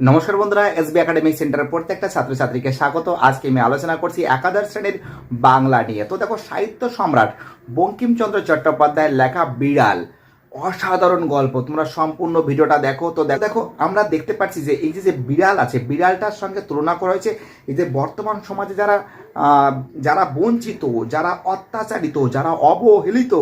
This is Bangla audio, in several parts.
নমস্কার বন্ধুরা এস বি একাডেমিক সেন্টারের প্রত্যেকটা ছাত্রছাত্রীকে স্বাগত। আজকে আমি আলোচনা করছি একাদশ শ্রেণির বাংলা নিয়ে। তো দেখো, সাহিত্য সম্রাট বঙ্কিমচন্দ্র চট্টোপাধ্যায়ের লেখা বিড়াল। অসাধারণ গল্প। তোমরা সম্পূর্ণ ভিডিওটা দেখো। তো দেখো আমরা দেখতে পাচ্ছি যে এই যে বিড়াল আছে, বিড়ালটার সঙ্গে তুলনা করা হয়েছে এই যে বর্তমান সমাজে যারা যারা বঞ্চিত, যারা অত্যাচারিত, যারা অবহেলিত,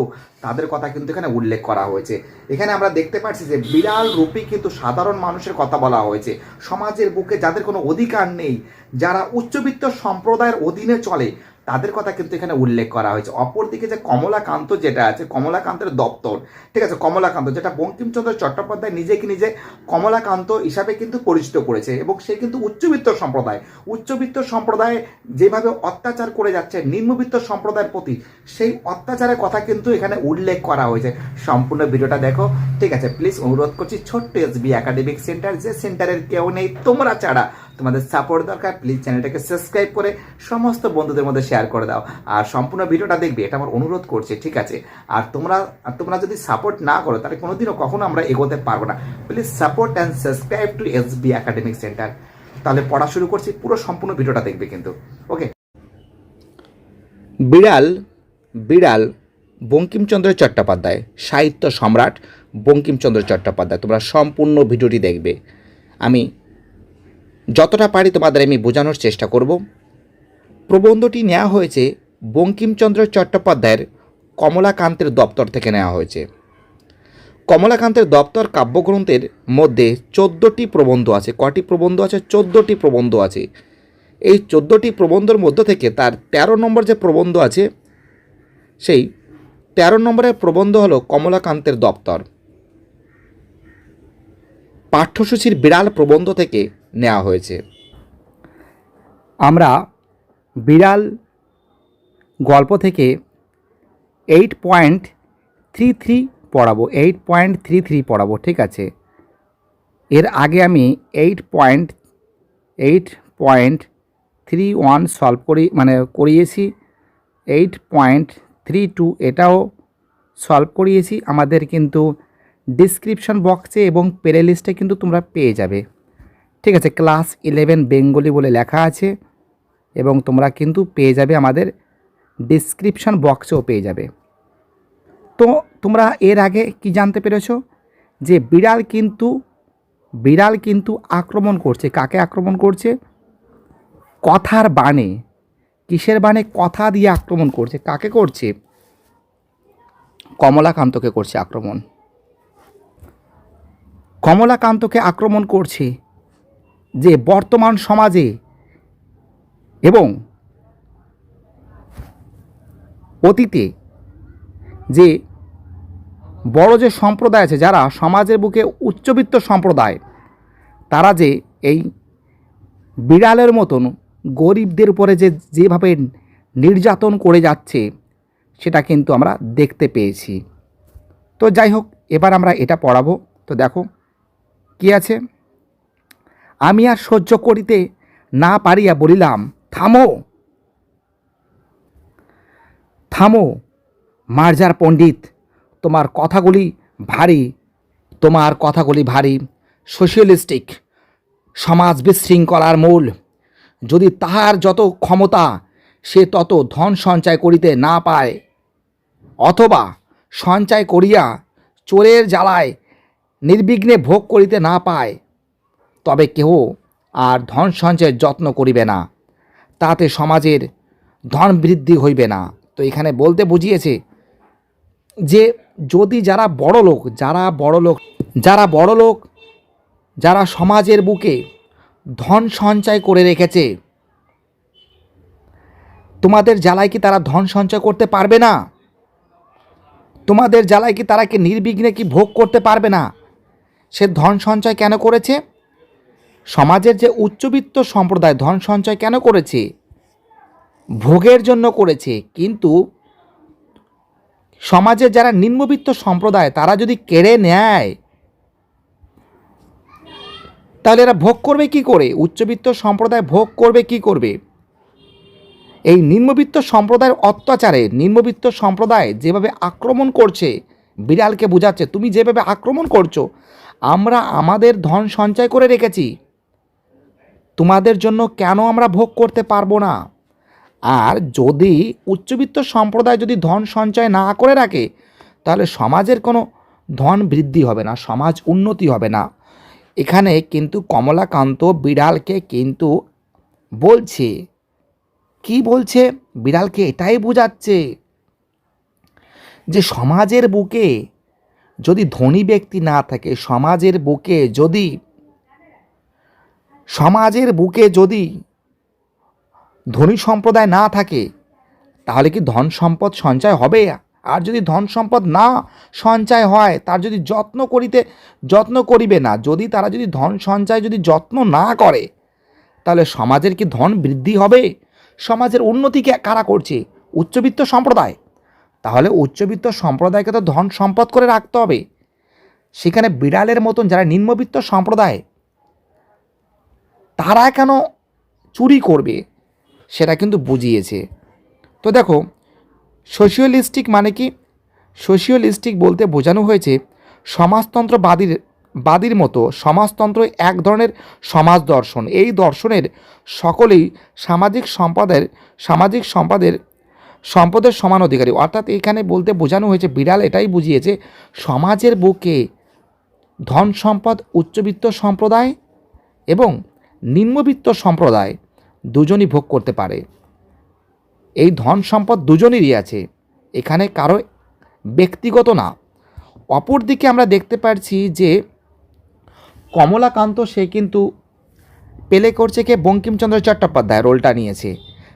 তাদের কথা কিন্তু এখানে উল্লেখ করা হয়েছে। এখানে আমরা দেখতে পাচ্ছি যে বিড়াল রূপে কিন্তু সাধারণ মানুষের কথা বলা হয়েছে। সমাজের বুকে যাদের কোনো অধিকার নেই, যারা উচ্চবিত্ত সম্প্রদায়ের অধীনে চলে তাদের কথা কিন্তু এখানে উল্লেখ করা হয়েছে। অপরদিকে যে কমলাকান্ত যেটা আছে, কমলাকান্তের দপ্তর, ঠিক আছে? কমলাকান্ত, যেটা বঙ্কিমচন্দ্র চট্টোপাধ্যায় নিজেকে নিজে কমলাকান্ত হিসাবে কিন্তু পরিচিত করেছে এবং সে কিন্তু উচ্চবিত্ত সম্প্রদায়। উচ্চবিত্ত সম্প্রদায় যেভাবে অত্যাচার করে যাচ্ছে, নিম্নবিত্ত সম্প্রদায়ের প্রতি সেই অত্যাচারের কথা কিন্তু এখানে উল্লেখ করা হয়েছে। সম্পূর্ণ ভিডিওটা দেখো, ঠিক আছে? প্লিজ অনুরোধ করছি, ছোট্ট এসবি একাডেমিক সেন্টার, যে সেন্টারের কেউ নেই, তোমরা ছাড়া তোমাদের সাপোর্ট দরকার প্লিজ চ্যানেলটাকে সাবস্ক্রাইব করে সমস্ত বন্ধুদের মধ্যে শেয়ার করে দাও। আর সম্পূর্ণ ভিডিওটা দেখবে, এটা আমার অনুরোধ করছে, ঠিক আছে? আর তোমরা তোমরা যদি সাপোর্ট না করো, তাহলে কোনোদিনও কখনো আমরা এগোতে পারব না। Please support and subscribe to S B academic centre তাহলে পড়া শুরু করছি, পুরো সম্পূর্ণ ভিডিওটা দেখবে কিন্তু। ওকে বিড়াল বিড়াল, বঙ্কিমচন্দ্র চট্টোপাধ্যায়, সাহিত্য সম্রাট বঙ্কিমচন্দ্র চট্টোপাধ্যায়, তোমরা সম্পূর্ণ ভিডিওটি দেখবে। আমি যতটা পারি তোমাদের আমি বোঝানোর চেষ্টা করব। প্রবন্ধটি নেওয়া হয়েছে বঙ্কিমচন্দ্র চট্টোপাধ্যায়ের কমলাকান্তের দপ্তর থেকে নেওয়া হয়েছে। কমলাকান্তের দপ্তর কাব্যগ্রন্থের মধ্যে চোদ্দোটি প্রবন্ধ আছে। কটি প্রবন্ধ আছে? চোদ্দোটি প্রবন্ধ আছে। এই চোদ্দোটি প্রবন্ধর মধ্য থেকে তার ১৩ নম্বর যে প্রবন্ধ আছে, সেই ১৩ নম্বরের প্রবন্ধ হলো কমলাকান্তের দপ্তর। পাঠ্যসূচির বিড়াল প্রবন্ধ থেকে নেওয়া হয়েছে। আমরা বিড়াল গল্প থেকে এইট পয়েন্ট থ্রি থ্রি পড়াবো এইট পয়েন্ট থ্রি থ্রি পড়াবো, ঠিক আছে? এর আগে আমি eight point eight point three one solve করি মানে করিয়েছি এইট পয়েন্ট থ্রি টু এটাও সলভ করিয়েছি। আমাদের কিন্তু ডিসক্রিপশন বক্সে এবং প্লে লিস্টে কিন্তু তোমরা পেয়ে যাবে। ঠিক আছে ক্লাস ইলেভেন বেঙ্গলি বলে লেখা আছে এবং তোমরা কিন্তু পেয়ে যাবে আমাদের ডিসক্রিপশন বক্সেও পেয়ে যাবে। তো তোমরা এর আগে কি জানতে পেরেছ? যে বিড়াল কিন্তু বিড়াল কিন্তু আক্রমণ করছে। কাকে আক্রমণ করছে? কথার বাণে। কিসের বাণে? কথা দিয়ে আক্রমণ করছে। কাকে করছে? কমলাকান্তকে করছে আক্রমণ। কমলাকান্তকে আক্রমণ করছে যে বর্তমান সমাজে এবং অতীতে যে বড় যে সম্প্রদায় আছে, যারা সমাজের বুকে উচ্চবিত্ত সম্প্রদায়, তারা যে এই বিড়ালের মতন গরিবদের উপরে যে যেভাবে নির্যাতন করে যাচ্ছে, সেটা কিন্তু আমরা দেখতে পেয়েছি। তো যাই হোক, এবার আমরা এটা পড়াবো। তো দেখো, কি আছে? আমি আর সহ্য করিতে না পারিয়া বলিলাম, থামো। থামো, মার্জার পণ্ডিত, তোমার কথাগুলি ভারী, তোমার কথাগুলি ভারী, সোশিয়ালিস্টিক সমাজ বিশৃঙ্খলার মূল। যদি তাহার যত ক্ষমতা, সে তত ধন সঞ্চয় করিতে না পায়। অথবা সঞ্চয় করিয়া চোরের জ্বালায় নির্বিঘ্নে ভোগ করিতে না পায়। তবে কেহ আর ধন সঞ্চয়ের যত্ন করিবে না। তাতে সমাজের ধন বৃদ্ধি হইবে না। তো এখানে বলতে বুঝিয়েছে যে, যদি যারা বড় লোক, যারা বড় লোক, যারা বড় লোক, যারা সমাজের বুকে ধন সঞ্চয় করে রেখেছে, তোমাদের জ্বালায় কি তারা ধন সঞ্চয় করতে পারবে না? তোমাদের জ্বালায় কি তারা কি নির্বিঘ্নে কি ভোগ করতে পারবে না? সে ধন সঞ্চয় কেন করেছে? সমাজের যে উচ্চবিত্ত সম্প্রদায় ধন সঞ্চয় কেন করেছে? ভোগের জন্য করেছে। কিন্তু সমাজের যারা নিম্নবিত্ত সম্প্রদায়, তারা যদি কেড়ে নেয়, তাহলে এরা ভোগ করবে কি করে? উচ্চবিত্ত সম্প্রদায় ভোগ করবে কি করবে? এই নিম্নবিত্ত সম্প্রদায়ের অত্যাচারে নিম্নবিত্ত সম্প্রদায় যেভাবে আক্রমণ করছে, বিড়ালকে বোঝাচ্ছে, তুমি যেভাবে আক্রমণ করছ, আমরা আমাদের ধন সঞ্চয় করে রেখেছি। তোমাদের জন্য কেন আমরা ভোগ করতে পারব না? আর যদি উচ্চবিত্ত সম্প্রদায় যদি ধন সঞ্চয় না করে রাখে, তাহলে সমাজের কোনো ধন বৃদ্ধি হবে না, সমাজ উন্নতি হবে না। এখানে কিন্তু কমলাকান্ত বিড়ালকে কিন্তু বলছে। কি বলছে? বিড়ালকে এটাই বোঝাচ্ছে যে সমাজের বুকে যদি ধনী ব্যক্তি না থাকে, সমাজের বুকে যদি সমাজের বুকে যদি ধনী সম্প্রদায় না থাকে, তাহলে কি ধন সম্পদ সঞ্চয় হবে? আর যদি ধন সম্পদ না সঞ্চয় হয়, তার যদি যত্ন করিতে, যত্ন করিবে না, যদি তারা যদি ধন সঞ্চয় যদি যত্ন না করে, তাহলে সমাজের কি ধন বৃদ্ধি হবে? সমাজের উন্নতিকে কারা করছে? উচ্চবিত্ত সম্প্রদায়। তাহলে উচ্চবিত্ত সম্প্রদায়কে তো ধন সম্পদ করে রাখতে হবে। সেখানে বিড়ালের মতন যারা নিম্নবিত্ত সম্প্রদায় তারা কেন চুরি করবে সেটা কিন্তু বুঝিয়েছে। তো দেখো সোশিয়ালিস্টিক মানে কি? সোশিয়ালিস্টিক বলতে বোঝানো হয়েছে সমাজতন্ত্রবাদীর, বাদীর মতো সমাজতন্ত্র এক ধরনের সমাজ দর্শন। এই দর্শনের সকলেই সামাজিক সম্পদের সামাজিক সম্পদের সম্পদের সমান অধিকারী। অর্থাৎ এখানে বলতে বোঝানো হয়েছে, বিড়াল এটাই বুঝিয়েছে, সমাজের বুকে ধন সম্পদ, উচ্চবিত্ত সম্প্রদায় এবং নিম্নবিত্ত সম্প্রদায় দুজনই ভোগ করতে পারে। এই ধন সম্পদ দুজনেরই আছে, এখানে কারও ব্যক্তিগত না। অপরদিকে আমরা দেখতে পাচ্ছি যে কমলাকান্ত সে কিন্তু পেলে করছে কে বঙ্কিমচন্দ্র চট্টোপাধ্যায় রোলটা নিয়েছে।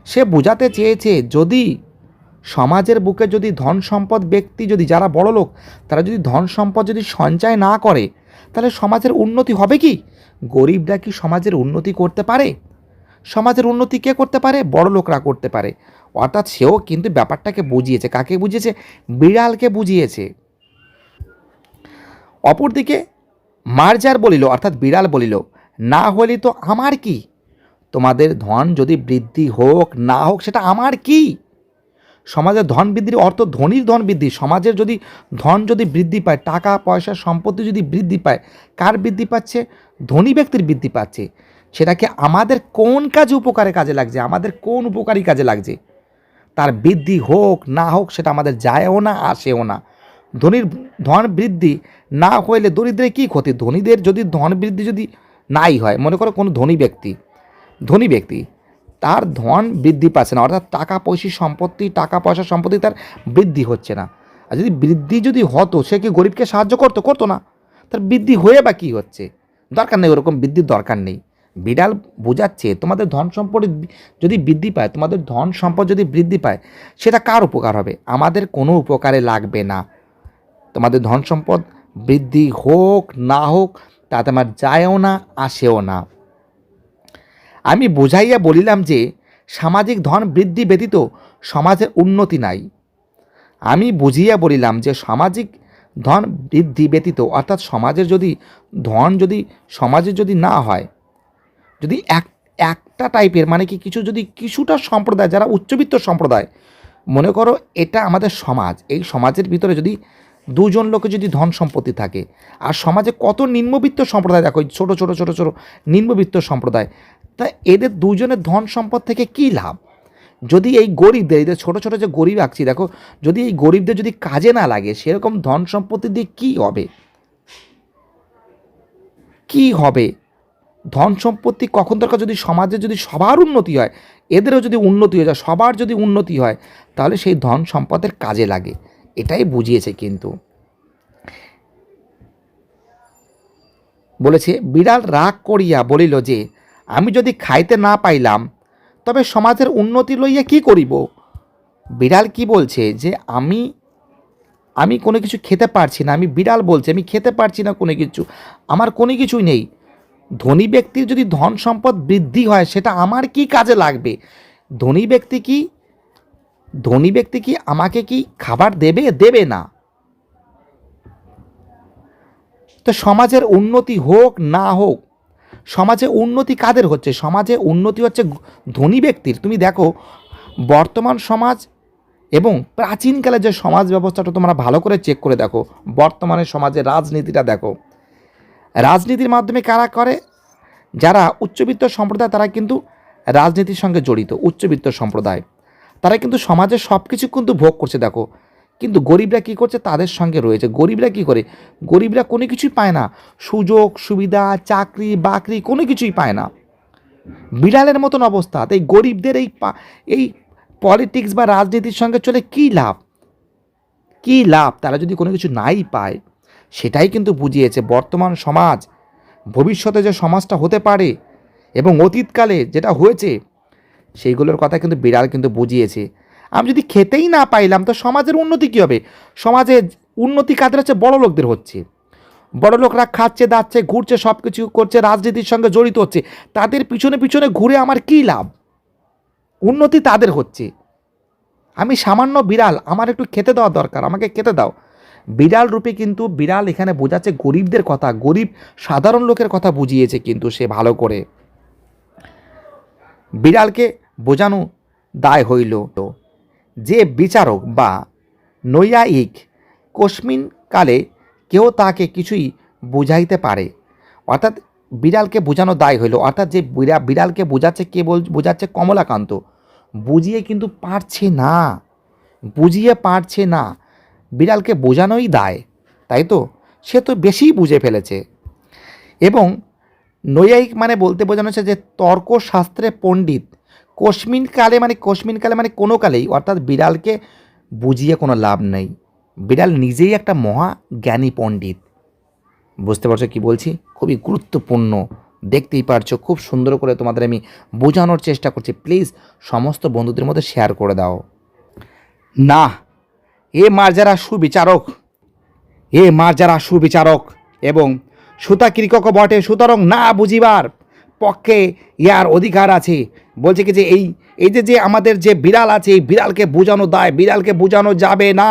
সে বোঝাতে চেয়েছে যদি সমাজের বুকে যদি ধন সম্পদ ব্যক্তি যদি যারা বড় লোক তারা যদি ধন সম্পদ যদি সঞ্চয় না করে তাহলে সমাজের উন্নতি হবে কি? গরিবরা কি সমাজের উন্নতি করতে পারে? সমাজের উন্নতি কে করতে পারে? বড় লোকরা করতে পারে। অর্থাৎ সেও কিন্তু ব্যাপারটাকে বুঝিয়েছে। কাকে বুঝিয়েছে? বিড়ালকে বুঝিয়েছে। অপরদিকে মার্জার বলিল, অর্থাৎ বিড়াল বলিল, না হলে তো আমার কি? তোমাদের ধন যদি বৃদ্ধি হোক, না হোক, সেটা আমার কি? সমাজের ধন বৃদ্ধির অর্থ ধনীর ধন বৃদ্ধি। সমাজের যদি ধন যদি বৃদ্ধি পায়, টাকা, পয়সা, সম্পত্তি যদি বৃদ্ধি পায়, কার বৃদ্ধি পাচ্ছে? ধনী ব্যক্তির বৃদ্ধি পাচ্ছে। সেটাকে আমাদের কোন কাজে উপকারে কাজে লাগছে? আমাদের কোন উপকারী কাজে লাগছে? তার বৃদ্ধি হোক, না হোক, সেটা আমাদের যায়ও না, আসেও না। ধনীর ধন বৃদ্ধি না হইলে দরিদ্রের কী ক্ষতি? ধনীদের যদি ধন বৃদ্ধি যদি নাই হয়, মনে করো কোনো ধনী ব্যক্তি ধনী ব্যক্তি তার ধন বৃদ্ধি পাচ্ছে না, অর্থাৎ টাকা পয়সা সম্পত্তি, টাকা পয়সা সম্পত্তি তার বৃদ্ধি হচ্ছে না। আর যদি বৃদ্ধি যদি হতো, সে কি গরিবকে সাহায্য করতো? করতো না। তার বৃদ্ধি হয়ে বা কী হচ্ছে? দরকার নেই, ওরকম বৃদ্ধির দরকার নেই। বিড়াল বোঝাচ্ছে, তোমাদের ধন সম্পদ যদি বৃদ্ধি পায়, তোমাদের ধন সম্পদ যদি বৃদ্ধি পায়, সেটা কার উপকার হবে? আমাদের কোনো উপকারে লাগবে না। তোমাদের ধন সম্পদ বৃদ্ধি হোক, না হোক, তাতে আমার যায়ও না, আসেও না। আমি বুঝাইয়া বলিলাম যে, সামাজিক ধন বৃদ্ধি ব্যতীত সমাজের উন্নতি নাই। আমি বুঝিয়া বলিলাম যে, সামাজিক ধন বৃদ্ধি ব্যতীত, অর্থাৎ সমাজের যদি ধন যদি, সমাজের যদি না হয়, যদি এক, একটা টাইপের মানে কি কিছু যদি কিছুটা সম্প্রদায়, যারা উচ্চবিত্ত সম্প্রদায়, মনে করো এটা আমাদের সমাজ, এই সমাজের ভিতরে যদি দুজন লোকে যদি ধন সম্পত্তি থাকে, আর সমাজে কত নিম্নবিত্ত সম্প্রদায়, দেখো ছোটো ছোটো ছোটো ছোটো নিম্নবিত্ত সম্প্রদায় তা এদের দুজনের ধন সম্পদ থেকে কী লাভ? যদি এই গরিবদের এদের ছোটো ছোটো যে গরিব আঁকছি, দেখো, যদি এই গরিবদের যদি কাজে না লাগে, সেরকম ধন সম্পত্তি দিয়ে কী হবে? কি হবে? ধন সম্পত্তি কখন দরকার? যদি সমাজে যদি সবার উন্নতি হয়, এদেরও যদি উন্নতি হয়ে যায়, সবার যদি উন্নতি হয়, তাহলে সেই ধন সম্পদের কাজে লাগে। এটাই বুঝিয়েছে কিন্তু। বলেছে, বিড়াল রাগ করিয়া বলিল যে আমি যদি খাইতে না পাইলাম, তবে সমাজের উন্নতি লইয়া কি করিব? বিড়াল কি বলছে যে, আমি আমি কোনো কিছু খেতে পারছি না। আমি বিড়াল বলছে, আমি খেতে পারছি না কোনো কিছু। আমার কোনো কিছুই নেই। ধনী ব্যক্তির যদি ধন সম্পদ বৃদ্ধি হয়, সেটা আমার কি কাজে লাগবে? ধনী ব্যক্তি কি, ধনী ব্যক্তি কি আমাকে কি খাবার দেবে? দেবে না। তো সমাজের উন্নতি হোক, না হোক সমাজে উন্নতি কাদের হচ্ছে? সমাজে উন্নতি হচ্ছে ধনী ব্যক্তির। তুমি দেখো, বর্তমান সমাজ এবং প্রাচীনকালে যে সমাজ ব্যবস্থাটা তোমরা ভালো করে চেক করে দেখো। বর্তমানে সমাজে রাজনীতিটা দেখো। রাজনীতির মাধ্যমে কারা করে? যারা উচ্চবিত্ত সম্প্রদায়, তারা কিন্তু রাজনীতির সঙ্গে জড়িত, উচ্চবিত্ত সম্প্রদায়। তারা কিন্তু সমাজের সব কিছু কিন্তু ভোগ করছে, দেখো। কিন্তু গরিবরা কী করছে? তাদের সঙ্গে রয়েছে। গরিবরা কী করে? গরিবরা কোনো কিছুই পায় না। সুযোগ, সুবিধা, চাকরি, বাকরি কোনো কিছুই পায় না। বিড়ালের মতন অবস্থা। তাই গরিবদের এই এই পলিটিক্স বা রাজনীতির সঙ্গে চলে কী লাভ? কী লাভ? তারা যদি কোনো কিছু নাই পায়, সেটাই কিন্তু বুঝিয়েছে বর্তমান সমাজ। ভবিষ্যতে যে সমাজটা হতে পারে এবং অতীতকালে যেটা হয়েছে, সেইগুলোর কথা কিন্তু বিড়াল কিন্তু বুঝিয়েছে। আমি যদি খেতেই না পাইলাম, তো সমাজের উন্নতি কী হবে? সমাজে উন্নতি কাদের হচ্ছে? বড় লোকদের হচ্ছে। বড় লোকরা খাচ্ছে, দাচ্ছে, ঘুরছে সব কিছু করছে, রাজনীতির সঙ্গে জড়িত হচ্ছে। তাদের পিছনে পিছনে ঘুরে আমার কী লাভ? উন্নতি তাদের হচ্ছে। আমি সামান্য বিড়াল, আমার একটু খেতে দেওয়া দরকার, আমাকে খেতে দাও। বিড়াল রূপে কিন্তু বিড়াল এখানে বোঝাচ্ছে গরিবদের কথা, গরিব সাধারণ লোকের কথা বুঝিয়েছে কিন্তু সে ভালো করে। বিড়ালকে বোঝানো দায় হইল। যে বিচারক বা নৈয়ায়িক কস্মিন কালে কেউ তাকে কিছুই বুঝাইতে পারে। অর্থাৎ বিড়ালকে বোঝানো দায় হইল। অর্থাৎ যে বিড়া, বিড়ালকে বোঝাচ্ছে কে বল, বোঝাচ্ছে কমলাকান্ত। বুঝিয়ে কিন্তু পারছে না। বুঝিয়ে পারছে না। বিড়ালকে বোঝানোই দায়, তাই তো? সে তো বেশিই বুঝে ফেলেছে। এবং নৈয়ায়িক মানে বলতে বোঝানো হচ্ছে যে তর্কশাস্ত্রে পণ্ডিত কস্মিন কালে মানে কস্মিন কালে মানে কোনো কালেই, অর্থাৎ বিড়ালকে বুঝিয়ে কোনো লাভ নেই। বিড়াল নিজেই একটা মহা জ্ঞানী পণ্ডিত। বুঝতে পারছ কি বলছি? খুবই গুরুত্বপূর্ণ। দেখতেই পারছ, খুব সুন্দর করে তোমাদের আমি বোঝানোর চেষ্টা করছি। প্লিজ, সমস্ত বন্ধুদের মধ্যে শেয়ার করে দাও। না, এ মার যারা সুবিচারক, এ মার যারা সুবিচারক এবং সুতা কৃকক বটে সুতরাং না বুঝিবার পক্ষে ইয়ার অধিকার আছে। বলছে কি যে এই এই যে যে আমাদের যে বিড়াল আছে, এই বিড়ালকে বোঝানো দায়, বিড়ালকে বোঝানো যাবে না।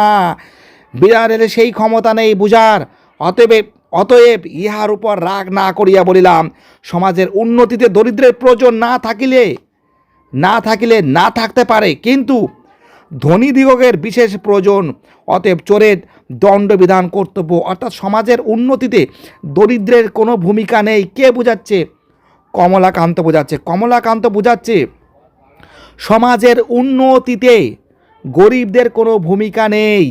বিড়ালের সেই ক্ষমতা নেই বুঝার। অতএব অতএব ইহার উপর রাগ না করিয়া বলিলাম, সমাজের উন্নতিতে দরিদ্রের প্রয়োজন না থাকিলে না থাকিলে না থাকতে পারে। কিন্তু ধনী দিগকের বিশেষ প্রয়োজন, অতএব চোরের দণ্ডবিধান কর্তব্য, অর্থাৎ সমাজের উন্নতিতে দরিদ্রের কোনো ভূমিকা নেই। কে বোঝাচ্ছে? কমলাকান্ত বোঝাচ্ছে। কমলাকান্ত বোঝাচ্ছে, সমাজের উন্নতিতে গরিবদের কোনো ভূমিকা নেই।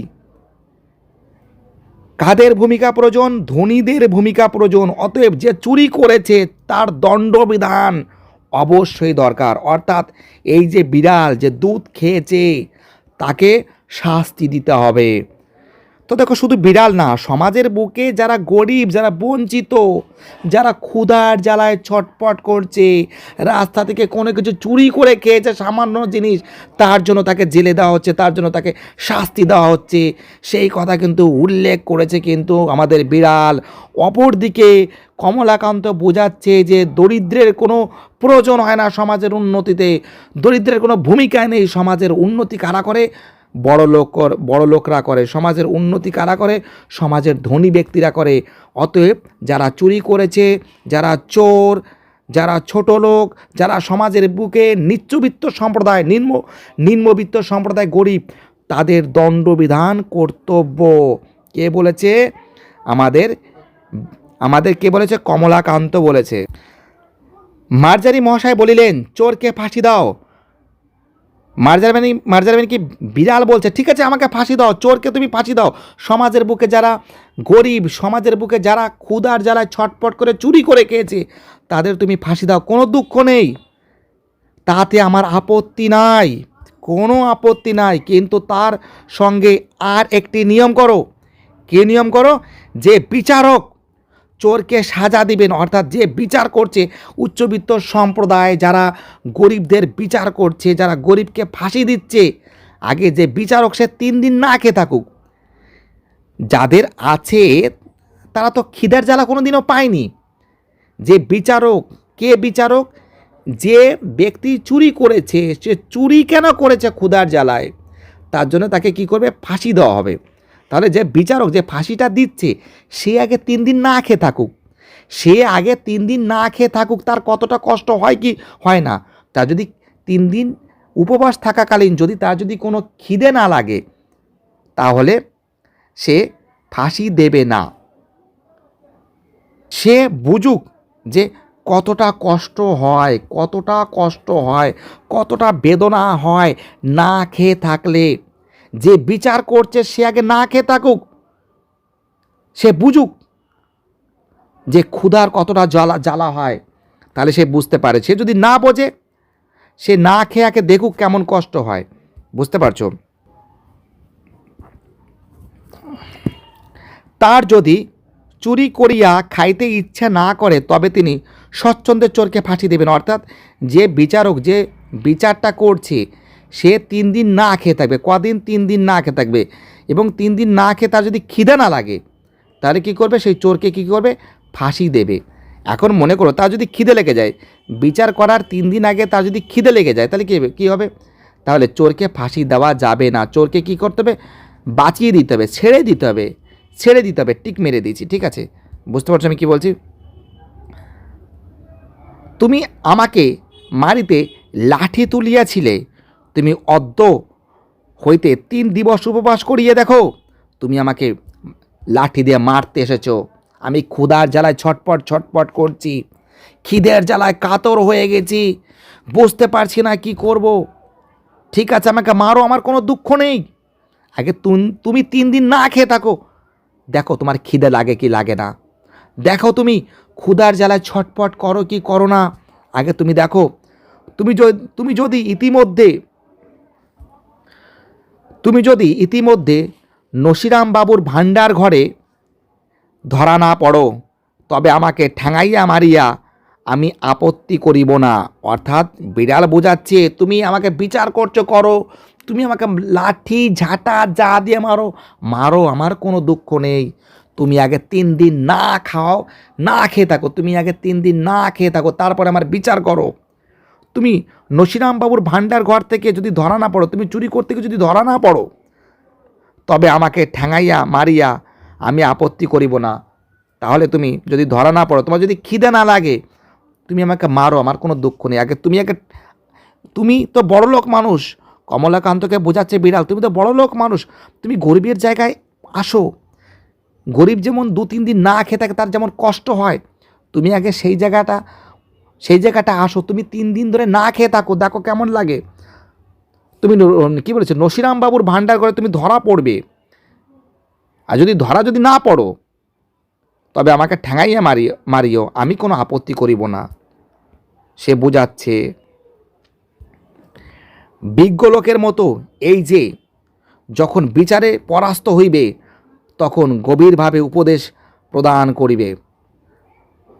কাদের ভূমিকা প্রয়োজন? ধনীদের ভূমিকা প্রয়োজন। অতএব যে চুরি করেছে, তার দণ্ডবিধান অবশ্যই দরকার। অর্থাৎ এই যে বিড়াল, যে দুধ খেয়েছে, তাকে শাস্তি দিতে হবে। তো দেখো শুধু বিড়াল না, সমাজের বুকে যারা গরিব, যারা বঞ্চিত, যারা ক্ষুধার জ্বালায় ছটপট করছে, রাস্তা থেকে কোনো কিছু চুরি করে খেয়েছে সামান্য জিনিস, তার জন্য তাকে জেলে দেওয়া হচ্ছে, তার জন্য তাকে শাস্তি দেওয়া হচ্ছে। সেই কথা কিন্তু উল্লেখ করেছে কিন্তু আমাদের বিড়াল। অপরদিকে কমলাকান্ত বোঝাচ্ছে যে দরিদ্রের কোনো প্রয়োজন হয় না সমাজের উন্নতিতে, দরিদ্রের কোনো ভূমিকা নেই সমাজের উন্নতি কারা করে? বড় লোক বড় লোকরা করে, সমাজের উন্নতি কারা করে? সমাজের ধনী ব্যক্তিরা করে। অতএব যারা চুরি করেছে, যারা চোর, যারা ছোট লোক, যারা সমাজের বুকে নিচ্চবিত্ত সম্প্রদায়, নিম্ন, নিম্নবিত্ত সম্প্রদায় গরিব, তাদের দণ্ডবিধান কর্তব্য। কে বলেছে? আমাদের আমাদের কে বলেছে? কমলাকান্ত বলেছে। মার্জারি মহাশয় বলিলেন, চোরকে ফাঁসি দাও। মার্জারম্যানি মার্জারম্যানি কি বিড়াল বলছে, ঠিক আছে, আমাকে ফাঁসি দাও, চোরকে তুমি ফাঁসি দাও। সমাজের বুকে যারা গরিব, সমাজের বুকে যারা ক্ষুধার জ্বালায় ছটপট করে চুরি করে খেয়েছে, তাদের তুমি ফাঁসি দাও। কোনো দুঃখ নেই। তাতে আমার আপত্তি নাই। কোনো আপত্তি নাই। কিন্তু তার সঙ্গে আর একটি নিয়ম করো। কে নিয়ম করো? যে বিচারক চোরকে সাজা দিবেন, অর্থাৎ যে বিচার করছে উচ্চবিত্ত সম্প্রদায়, যারা গরিবদের বিচার করছে, যারা গরিবকে ফাঁসি দিচ্ছে, আগে যে বিচারক সে তিন দিন না খেয়ে থাকুক। যাদের আছে, তারা তো খিদার জ্বালা কোনো দিনও পায়নি। যে বিচারক, কে বিচারক? যে ব্যক্তি চুরি করেছে, সে চুরি কেন করেছে ক্ষুধার জ্বালায়? তার জন্য তাকে কি করবে? ফাঁসি দেওয়া হবে। তাহলে যে বিচারক যে ফাঁসিটা দিচ্ছে, সে আগে তিন দিন না খেয়ে থাকুক। সে আগে তিন দিন না খেয়ে থাকুক, তার কতটা কষ্ট হয় কি হয় না। তা যদি তিন দিন উপবাস থাকাকালীন যদি তার যদি কোনো খিদে না লাগে, তাহলে সে ফাঁসি দেবে না। সে বুঝুক যে কতটা কষ্ট হয়, কতটা কষ্ট হয়, কতটা বেদনা হয় না খেয়ে থাকলে। যে বিচার করছে সে আগে না খেয়ে থাকুক, সে বুঝুক যে ক্ষুধার কতটা জ্বালা জ্বালা হয়। তাহলে সে বুঝতে পারে। সে যদি না বোঝে, সে না খেয়ে আগে দেখুক কেমন কষ্ট হয়। বুঝতে পারছ? তার যদি চুরি করিয়া খাইতে ইচ্ছা না করে, তবে তিনি স্বচ্ছন্দের চোরকে ফাঁসি দেবেন। অর্থাৎ যে বিচারক যে বিচারটা করছে সে তিন দিন না খেয়ে থাকবে। কদিন? তিন দিন না খেয়ে থাকবে। এবং তিন দিন না খেয়ে তার যদি খিদে না লাগে, তাহলে কী করবে? সেই চোরকে কী করবে? ফাঁসি দেবে। এখন মনে করো, তার যদি খিদে লেগে যায়, বিচার করার তিন দিন আগে তার যদি খিদে লেগে যায়, তাহলে কী হবে? কী হবে? তাহলে চোরকে ফাঁসি দেওয়া যাবে না। চোরকে কী করতে হবে? বাঁচিয়ে দিতে হবে, ছেড়ে দিতে হবে, ছেড়ে দিতে হবে, টিক মেরে দিয়েছি, ঠিক আছে? বুঝতে পারছ আমি কী বলছি? তুমি আমাকে মারিতে লাঠি তুলিয়াছিলে তুমি অদ্য হইতে তিন দিবস উপবাস করিয়ে দেখো। তুমি আমাকে লাঠি দিয়ে মারতে এসেছ। আমি ক্ষুধার জ্বালায় ছটপট ছটপট করছি। খিদের জ্বালায় কাতর হয়ে গেছি। বুঝতে পারছি না কি করব। ঠিক আছে, আমাকে মারো, আমার কোনো দুঃখ নেই। আগে তুম- তিন দিন না খেয়ে থাকো। দেখো তোমার খিদে লাগে কি লাগে না। দেখো তুমি, ক্ষুধার জ্বালায় ছটপট করো কি করো না। আগে তুমি দেখো, তুমি যদি তুমি যদি ইতিমধ্যে তুমি যদি ইতিমধ্যে নসিরাম বাবুর ভাণ্ডার ঘরে ধরা না পড়ো, তবে আমাকে ঠ্যাঙাইয়া মারিয়া আমি আপত্তি করিব না। অর্থাৎ বিড়াল বোঝাচ্ছে, তুমি আমাকে বিচার করছ, করো। তুমি আমাকে লাঠি, ঝাঁটা যা দিয়ে মারো মারো, আমার কোনো দুঃখ নেই। তুমি আগে তিন দিন না খাও, না খেয়ে থাকো। তুমি আগে তিন দিন না খেয়ে থাকো, তারপরে আমার বিচার করো। তুমি নসিরাম বাবুর ভাণ্ডার ঘর থেকে যদি ধরা না পড়ো, তুমি চুরি করতে গিয়ে যদি ধরা না পড়ো, তবে আমাকে ঠ্যাঙাইয়া মারিয়া আমি আপত্তি করিব না। তাহলে তুমি যদি ধরা না পড়ো, তোমার যদি খিদে না লাগে, তুমি আমাকে মারো, আমার কোনো দুঃখ নেই। আগে তুমি আগে, তুমি তো বড় লোক মানুষ, কমলাকান্তকে বোঝাচ্ছে বিড়াল, তুমি তো বড় লোক মানুষ, তুমি গরিবের জায়গায় আসো। গরিব যেমন দু তিন দিন না খেয়ে থাকে, তার যেমন কষ্ট হয়, তুমি আগে সেই জায়গাটা সেই জায়গাটা আসো, তুমি তিন দিন ধরে না খেয়ে থাকো, দেখো কেমন লাগে। তুমি কি বলেছ, নসিরাম বাবুর ভাণ্ডার করে তুমি ধরা পড়বে। আর যদি ধরা যদি না পড়ো, তবে আমাকে ঠ্যাঙাইয়া মারি মারিও, আমি কোনো আপত্তি করিব না। সে বোঝাচ্ছে, বিজ্ঞ লোকের মতো এই যে যখন বিচারে পরাস্ত হইবে, তখন গভীরভাবে উপদেশ প্রদান করিবে।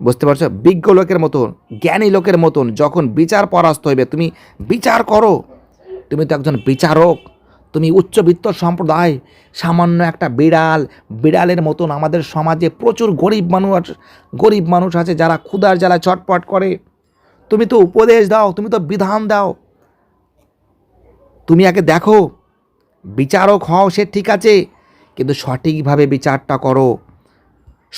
বুঝতে পারছ? বিজ্ঞ লোকের মতন, জ্ঞানী লোকের মতন যখন বিচার পরাস্ত হইবে, তুমি বিচার করো। তুমি তো একজন বিচারক। তুমি উচ্চবিত্ত সম্প্রদায়, সামান্য একটা বিড়াল, বিড়ালের মতন আমাদের সমাজে প্রচুর গরিব মানুষ গরিব মানুষ আছে যারা ক্ষুধার জ্বালা ছটপট করে। তুমি তো উপদেশ দাও, তুমি তো বিধান দাও। তুমি আগে দেখো, বিচারক হও সে ঠিক আছে, কিন্তু সঠিকভাবে বিচারটা করো।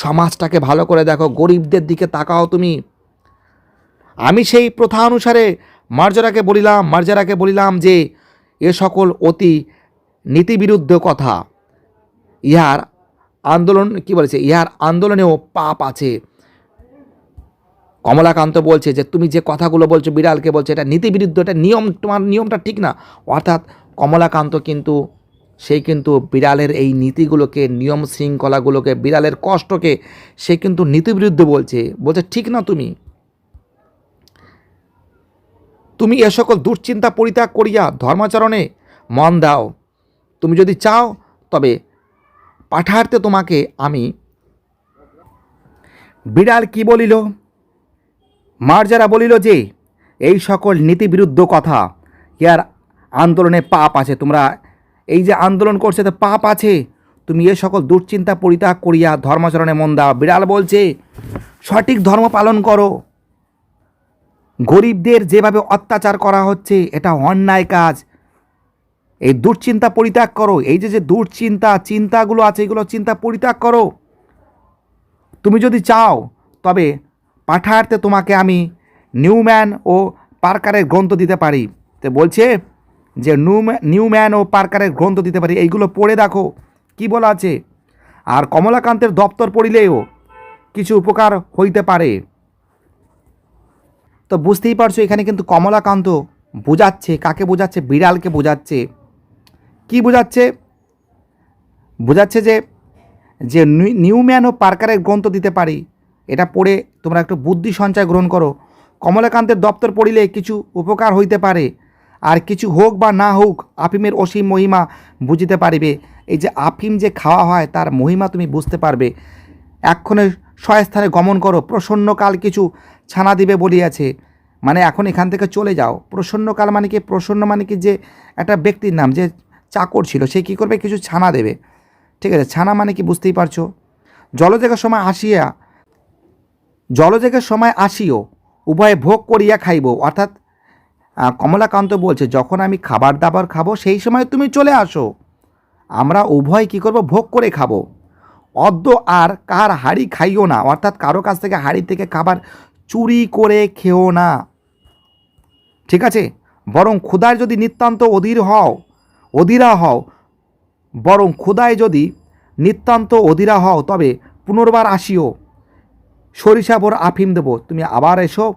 সমাজটাকে ভালো করে দেখো, গরিবদের দিকে তাকাও তুমি। আমি সেই প্রথা অনুসারে মার্জারাকে বলিলাম মার্জারাকে বলিলাম যে, এ সকল অতি নীতিবিরুদ্ধ কথা। ইহার আন্দোলন, কি বলেছে? ইহার আন্দোলনেও পাপ আছে। কমলাকান্ত বলছে যে, তুমি যে কথাগুলো বলছো, বিড়ালকে বলছো, এটা নীতিবিরুদ্ধ, এটা নিয়ম, তোমার নিয়মটা ঠিক না। অর্থাৎ কমলাকান্ত কিন্তু সেই কিন্তু বিড়ালের এই নীতিগুলোকে, নিয়ম শৃঙ্খলাগুলোকে, বিড়ালের কষ্টকে সে কিন্তু নীতিবিরুদ্ধ বলছে। বলছে, ঠিক না তুমি। তুমি এ সকল দুশ্চিন্তা পরিত্যাগ করিয়া ধর্মাচরণে মন দাও। তুমি যদি চাও, তবে পাঠার্থে তোমাকে আমি বিড়াল কি বলিল? মার্জারা বলিল যে, এই সকল নীতিবিরুদ্ধ কথা, ইয়ার আন্দোলনে পাপ আছে, তোমরা এই যে আন্দোলন করছে তো পাপ আছে। তুমি এ সকল দুশ্চিন্তা পরিত্যাগ করিয়া ধর্মাচরণে মন দাও। বিড়াল বলছে, সঠিক ধর্ম পালন করো। গরিবদের যেভাবে অত্যাচার করা হচ্ছে, এটা অন্যায় কাজ। এই দুশ্চিন্তা পরিত্যাগ করো। এই যে যে দুশ্চিন্তা, চিন্তাগুলো আছে, এগুলো চিন্তা পরিত্যাগ করো। তুমি যদি চাও, তবে পাঠার্থে তোমাকে আমি নিউম্যান ও পার্কারের গ্রন্থ দিতে পারি। তো বলছে যে নিউম্যান নিউম্যান ও পার্কারের গ্রন্থ দিতে পারি, এইগুলো পড়ে দেখো। কি বলা আছে? আর কমলাকান্তের দপ্তর পড়িলেও কিছু উপকার হইতে পারে। তো বুঝতেই পারছ, এখানে কিন্তু কমলাকান্ত বোঝাচ্ছে, কাকে বোঝাচ্ছে? বিড়ালকে বোঝাচ্ছে। কি বোঝাচ্ছে? বোঝাচ্ছে যে যে নি- নিউম্যান ও পার্কারের গ্রন্থ দিতে পারি, এটা পড়ে তোমরা একটু বুদ্ধি সঞ্চয় গ্রহণ করো। কমলাকান্তের দপ্তর পড়িলে কিছু উপকার হইতে পারে। আর কিছু হোক বা না হোক, আফিমের অসীম মহিমা বুঝিতে পারিবে। এই যে আফিম যে খাওয়া হয়, তার মহিমা তুমি বুঝতে পারবে। এক্ষণে স্বস্থানে গমন করো, প্রসন্নকাল কিছু ছানা দিবে বলিয়াছে। মানে এখন এখান থেকে চলে যাও। প্রসন্নকাল মানে কি? প্রসন্ন মানে কি যে একটা ব্যক্তির নাম, যে চাকর ছিল, সে কী করবে? কিছু ছানা দেবে। ঠিক আছে, ছানা মানে কি বুঝতেই পারছ? জলযোগের সময় আসিয়া জলযোগের সময় আসিও, উভয়ে ভোগ করিয়া খাইব। অর্থাৎ কমলাকান্ত বলছে, যখন আমি খাবার দাবার খাব, সেই সময় তুমি চলে আসো। আমরা উভয় কী করব? ভোগ করে খাব। অদ্য আর কার হাড়ি খাইও না, অর্থাৎ কারও কাছ থেকে হাড়ি থেকে খাবার চুরি করে খেও না। ঠিক আছে? বরং ক্ষুদার যদি নিতান্ত অধীর হও, অধীরা হও, বরং ক্ষুদায় যদি নিতান্ত অধীরা হও, তবে পুনর্বার আসিও। সরিষা বড় আফিম দেবো। তুমি আবার এসো।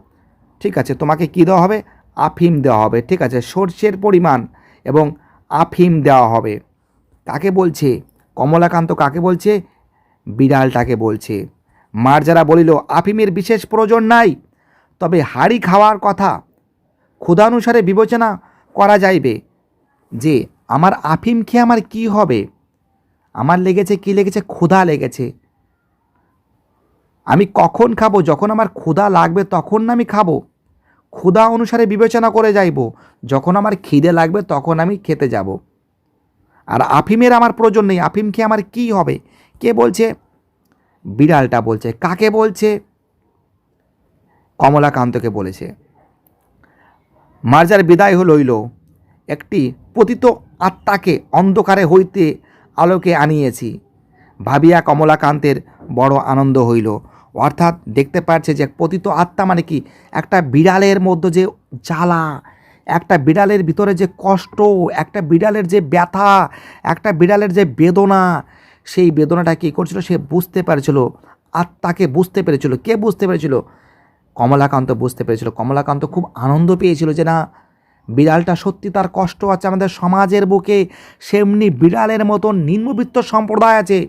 ঠিক আছে, তোমাকে কী দেওয়া হবে? আফিম দেওয়া হবে, ঠিক আছে? সর্ষের পরিমাণ এবং আফিম দেওয়া হবে। কাকে বলছে? কমলাকান্ত কাকে বলছে? বিড়ালটাকে বলছে। মার যারা বলিল, আফিমের বিশেষ প্রয়োজন নাই, তবে হাড়ি খাওয়ার কথা ক্ষুধানুসারে বিবেচনা করা যাইবে যে, আমার আফিম খেয়ে আমার কি হবে? আমার লেগেছে কি লেগেছে? ক্ষুধা লেগেছে। আমি কখন খাব? যখন আমার ক্ষুধা লাগবে তখন না আমি খাব। ক্ষুধা অনুসারে বিবেচনা করে যাইব। যখন আমার খিদে লাগবে তখন আমি খেতে যাব। আর আফিমের আমার প্রয়োজন নেই। আফিম খেয়ে আমার কি হবে? কে বলছে? বিড়ালটা বলছে। কাকে বলছে? কমলাকান্তকে বলেছে। মার্জার বিদায় হইল। একটি পতিত আত্মাকে অন্ধকারে হইতে আলোকে আনিয়েছি। ভাবিয়া কমলাকান্তের বড় আনন্দ হইল। অর্থাৎ দেখতে পাচ্ছে যে পতিত আত্মা মানে কি? একটা বিড়ালের মধ্যে যে জ্বালা, একটা বিড়ালের ভিতরে যে কষ্ট, একটা বিড়ালের যে ব্যথা, একটা বিড়ালের যে বেদনা, সেই বেদনাটা কী করছিল? সে বুঝতে পেরেছিল, আত্মাকে বুঝতে পেরেছিল। কে বুঝতে পেরেছিল? কমলাকান্ত বুঝতে পেরেছিল। কমলাকান্ত খুব আনন্দ পেয়েছিল যে না, বিড়ালটা সত্যি তার কষ্ট আছে আমাদের সমাজের বুকে, সেমনি বিড়ালের মতন নিম্নবিত্ত সম্প্রদায় আছে।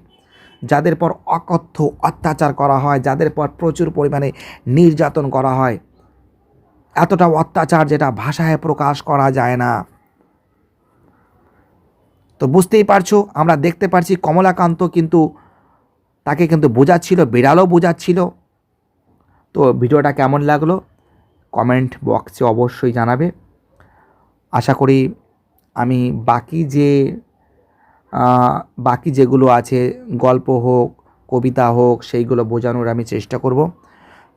যাদের পর অকথ্য অত্যাচার করা হয়, যাদের পর প্রচুর পরিমাণে নির্যাতন করা হয়। এতটা অত্যাচার যেটা ভাষায় প্রকাশ করা যায় না। তো বুঝতেই পারছ, আমরা দেখতে পারছি কমলাকান্ত কিন্তু তাকে কিন্তু বোঝাচ্ছিল, বিড়ালও বোঝাচ্ছিল। তো ভিডিওটা কেমন লাগল? কমেন্ট বক্সে অবশ্যই জানাবে। আশা করি আমি বাকি যে বাকি যেগুলো আছে, গল্প হোক, কবিতা হোক, সেইগুলো বোঝানোর আমি চেষ্টা করব।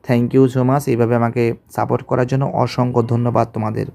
থ্যাংক ইউ সো মাচ এইভাবে আমাকে সাপোর্ট করার জন্য অসংখ্য ধন্যবাদ তোমাদের।